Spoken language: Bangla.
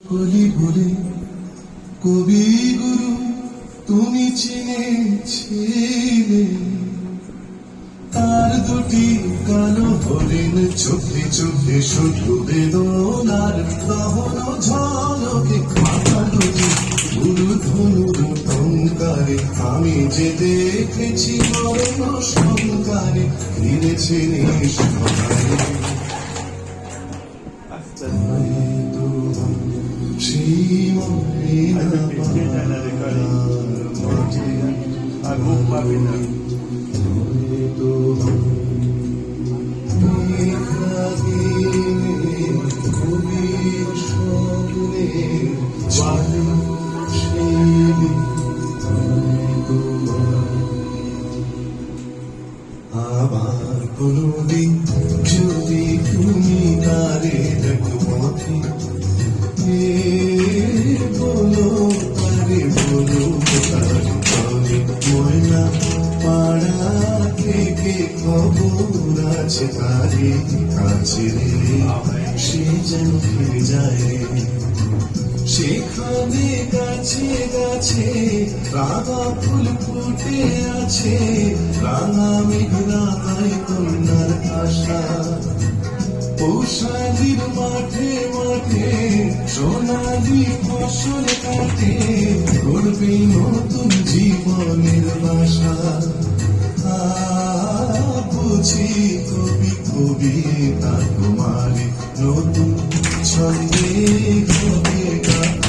কলি বলে কবি গুরু তুমি চিনেছিলে। তার দুটি কালো হরিণ চোখে চোখে শুধু বেদনার দহন ঝলকে মাথা দুটি গুরু ধনুর টঙ্কারে আমি যে দেখেছি মরণ সংকারে ফিরেছে নিষ্কারে সেই ময়না মাঝে আর মুখ পাবি না হয়তো মেঘাহীনে কবির স্বপ্নে চলে আবার কোনদিন যদি তুমি ময়না পাড়া থেকে খবর আছে সে যেন ফিরে যায় গাছে গাছে রাঙা ফুল ফুটে আছে রাঙা মেঘনায় পৌষালির মাঠে মাঠে, সোনালি ফসল কাটে, করবে নতুন জীবনের বাসা বুঝি কবি তোমার নতুন ছন্দে কবি।